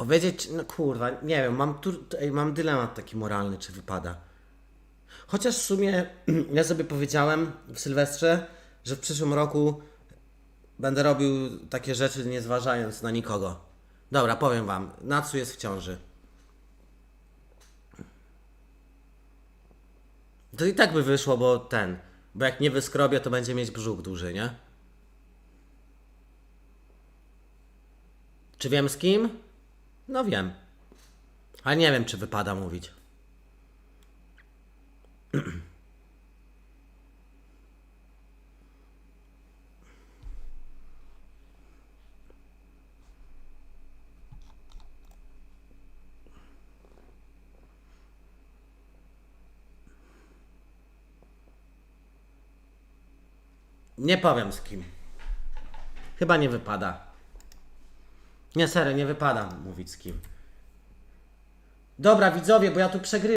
Powiedzieć, no kurwa, nie wiem, mam, tu, mam dylemat taki moralny, czy wypada. Chociaż w sumie ja sobie powiedziałem w Sylwestrze, że w przyszłym roku będę robił takie rzeczy nie zważając na nikogo. Dobra, powiem wam, Natsu jest w ciąży. To i tak by wyszło, bo ten, bo jak nie wyskrobię, to będzie mieć brzuch duży, nie? Czy wiem z kim? No wiem. Ale nie wiem, czy wypada mówić. Nie powiem z kim. Chyba nie wypada. Nie, serio, nie wypada mówić z kim. Dobra, widzowie, bo ja tu przegrywam.